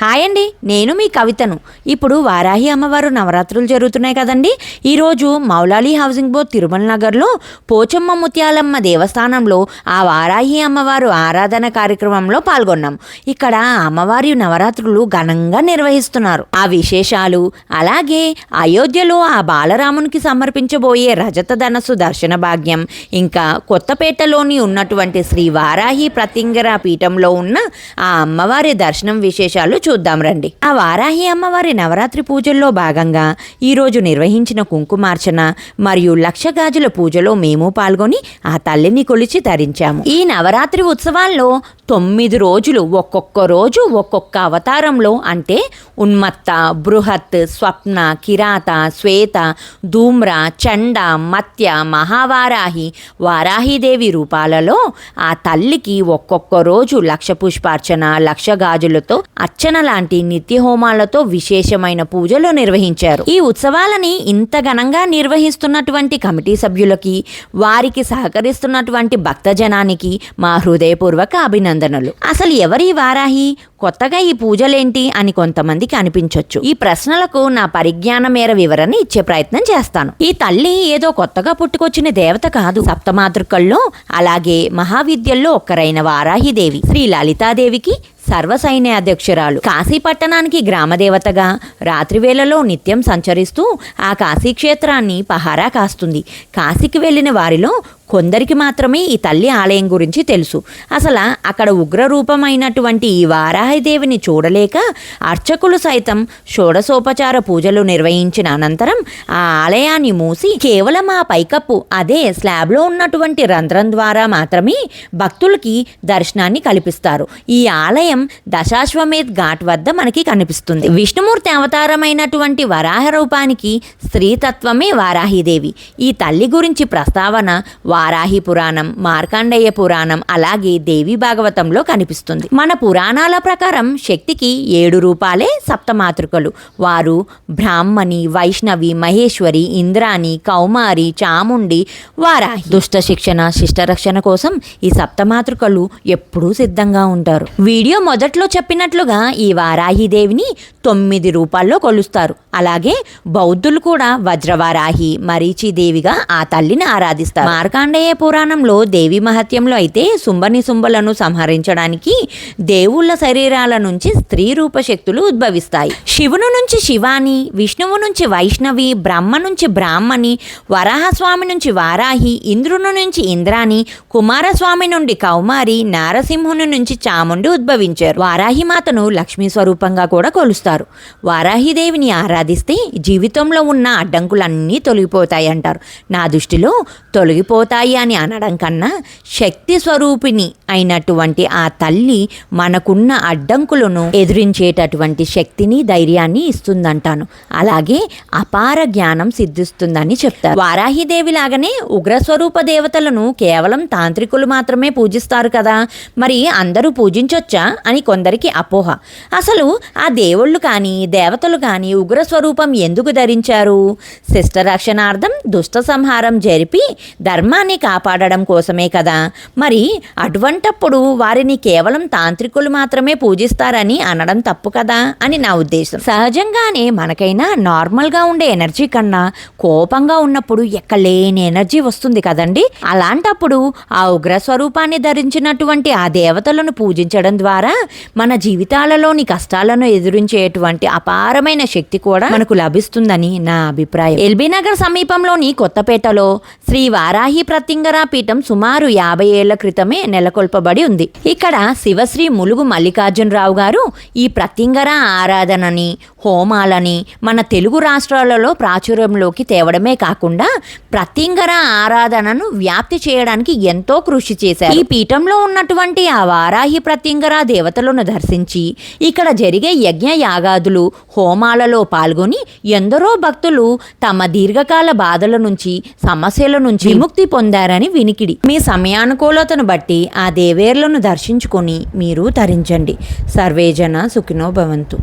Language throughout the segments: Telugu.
హాయ్ అండి నేను మీ కవితను. ఇప్పుడు వారాహి అమ్మవారు నవరాత్రులు జరుగుతున్నాయి కదండి. ఈరోజు మౌలాలి హౌసింగ్ బోర్డ్ తిరుమల నగర్లో పోచమ్మ ముత్యాలమ్మ దేవస్థానంలో ఆ వారాహి అమ్మవారు ఆరాధన కార్యక్రమంలో పాల్గొన్నాం. ఇక్కడ అమ్మవారి నవరాత్రులు ఘనంగా నిర్వహిస్తున్నారు. ఆ విశేషాలు అలాగే అయోధ్యలో ఆ బాలరామునికి సమర్పించబోయే రజత ధనస్సు దర్శన భాగ్యం ఇంకా కొత్తపేటలోని ఉన్నటువంటి శ్రీ వారాహి ప్రతింగర పీఠంలో ఉన్న ఆ అమ్మవారి దర్శనం విశేషాలు చూద్దాం రండి. ఆ వారాహి అమ్మవారి నవరాత్రి పూజల్లో భాగంగా ఈరోజు నిర్వహించిన కుంకుమార్చన మరియు లక్ష గాజుల పూజలో మేము పాల్గొని ఆ తల్లిని కొలిచి తరించాము ఈ నవరాత్రి ఉత్సవాల్లో తొమ్మిది రోజులు ఒక్కొక్క రోజు ఒక్కొక్క అవతారంలో అంటే ఉన్మత్త బృహత్ స్వప్న కిరాత శ్వేత ధూమ్ర చండ మత్య మహావారాహి వారాహిదేవి రూపాలలో ఆ తల్లికి ఒక్కొక్క రోజు లక్ష పుష్పార్చన లక్ష గాజులతో అర్చన లాంటి నిత్య హోమాలతో విశేషమైన పూజలు నిర్వహించారు. ఈ ఉత్సవాలని ఇంత ఘనంగా నిర్వహిస్తున్నటువంటి కమిటీ సభ్యులకి వారికి సహకరిస్తున్నటువంటి భక్తజనానికి మా హృదయపూర్వక అభినందనలు. అసలు ఎవరి వారాహి? కొత్తగా ఈ పూజలేంటి అని కొంతమందికి అనిపించవచ్చు ఈ ప్రశ్నలకు నా పరిజ్ఞాన మేర వివరణ ఇచ్చే ప్రయత్నం చేస్తాను. ఈ తల్లి ఏదో కొత్తగా పుట్టుకొచ్చిన దేవత కాదు. సప్తమాతృకల్లో అలాగే మహావిద్యల్లో ఒక్కరైన వారాహిదేవి శ్రీ లలితాదేవికి సర్వసైన్య అధ్యక్షురాలు. కాశీ పట్టణానికి గ్రామదేవతగా రాత్రివేళలో నిత్యం సంచరిస్తూ ఆ కాశీ క్షేత్రాన్ని పహారా కాస్తుంది. కాశీకి వెళ్ళిన వారిలో కొందరికి మాత్రమే ఈ తల్లి ఆలయం గురించి తెలుసు. అసలు అక్కడ ఉగ్రరూపమైనటువంటి ఈ వారాహిదేవిని చూడలేక అర్చకులు సైతం షోడసోపచార పూజలు నిర్వహించిన అనంతరం ఆ ఆలయాన్ని మూసి కేవలం ఆ పైకప్పు అదే స్లాబ్లో ఉన్నటువంటి రంధ్రం ద్వారా మాత్రమే భక్తులకి దర్శనాన్ని కల్పిస్తారు. ఈ ఆలయం దశాశ్వమేధ్ ఘాట్ వద్ద మనకి కనిపిస్తుంది. విష్ణుమూర్తి అవతారమైనటువంటి వరాహ రూపానికి స్త్రీతత్వమే వారాహిదేవి ఈ తల్లి గురించి ప్రస్తావన వారాహి పురాణం మార్కాండేయ పురాణం అలాగే దేవి భాగవతంలో కనిపిస్తుంది. మన పురాణాల ప్రకారం శక్తికి ఏడు రూపాలే సప్తమాతృకలు. వారు బ్రాహ్మణి వైష్ణవి మహేశ్వరి ఇంద్రాణి కౌమారి చాముండి వారాహి. దుష్ట శిక్షణ శిష్టరక్షణ కోసం ఈ సప్తమాతృకలు ఎప్పుడూ సిద్ధంగా ఉంటారు. వీడియో మొదట్లో చెప్పినట్లుగా ఈ వారాహి దేవిని తొమ్మిది రూపాల్లో కొలుస్తారు. అలాగే బౌద్ధులు కూడా వజ్రవారాహి మరీచిదేవిగా ఆ తల్లిని ఆరాధిస్తారు. మార్కండేయ పురాణంలో దేవి మహత్యంలో అయితే సుంబని సుంబలను సంహరించడానికి దేవుళ్ళ శరీరాల నుంచి స్త్రీ రూప శక్తులు ఉద్భవిస్తాయి. శివుని నుంచి శివాని విష్ణువు నుంచి వైష్ణవి బ్రహ్మ నుంచి బ్రాహ్మణి వరాహస్వామి నుంచి వారాహి ఇంద్రుని నుంచి ఇంద్రాని కుమారస్వామి నుండి కౌమారి నారసింహుని నుంచి చాముండి ఉద్భవించారు. వారాహి మాతను లక్ష్మీ స్వరూపంగా కూడా కొలుస్తారు. వారాహిదేవిని ఆరాధిస్తే జీవితంలో ఉన్న అడ్డంకులన్నీ తొలగిపోతాయి అంటారు నా దృష్టిలో తొలగిపోతాయి అని అనడం కన్నా శక్తి స్వరూపిణి అయినటువంటి ఆ తల్లి మనకున్న అడ్డంకులను ఎదిరించేటటువంటి శక్తిని ధైర్యాన్ని ఇస్తుందంటాను. అలాగే అపార జ్ఞానం సిద్ధిస్తుందని చెప్తారు. వారాహిదేవి లాగానే ఉగ్రస్వరూప దేవతలను కేవలం తాంత్రికులు మాత్రమే పూజిస్తారు కదా. మరి అందరూ పూజించొచ్చా అని కొందరికి అపోహ. అసలు ఆ దేవుళ్ళు కానీ దేవతలు కానీ ఉగ్రస్వరూపం ఎందుకు ధరించారు? శిష్ట రక్షణార్థం దుష్ట సంహారం జరిపి ధర్మాన్ని కాపాడడం కోసమే కదా. మరి అటువంటప్పుడు వారిని కేవలం తాంత్రికులు మాత్రమే పూజిస్తారని అనడం తప్పు కదా అని నా ఉద్దేశం. సహజంగానే మనకైనా నార్మల్గా ఉండే ఎనర్జీ కన్నా కోపంగా ఉన్నప్పుడు ఎక్కలేని ఎనర్జీ వస్తుంది కదండి. అలాంటప్పుడు ఆ ఉగ్ర స్వరూపాన్ని ధరించినటువంటి ఆ దేవతలను పూజించడం ద్వారా మన జీవితాలలోని కష్టాలను ఎదురించేటువంటి అపారమైన శక్తి కూడా మనకు లభిస్తుందని నా అభిప్రాయం. ఎల్బీ నగర్ సమీపంలోని కొత్తపేటలో శ్రీ వారాహి ప్రత్యంగరా పీఠం సుమారు యాభై ఏళ్ళ క్రితమే నెలకొల్పబడి ఉంది. ఇక్కడ శివశ్రీ ములుగు మల్లికార్జునరావు గారు ఈ ప్రతింగరా ఆరాధనని హోమాలని మన తెలుగు రాష్ట్రాలలో ప్రాచుర్యంలోకి తేవడమే కాకుండా ప్రత్యంగర ఆరాధనను వ్యాప్తి చేయడానికి ఎంతో కృషి చేశారు. ఈ పీఠంలో ఉన్నటువంటి ఆ వారాహి ప్రత్యంగర దేవతలను దర్శించి ఇక్కడ జరిగే యజ్ఞ యాగాదులు హోమాలలో పాల్గొని ఎందరో భక్తులు తమ దీర్ఘకాల బాధల నుంచి సమస్యల నుంచి విముక్తి పొందారని వినికిడి. మీ సమయానుకూలతను బట్టి ఆ దేవేర్లను దర్శించుకొని మీరు తరించండి. సర్వేజన సుఖినో భవంతు.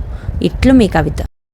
ఇట్లు మీ కవిత.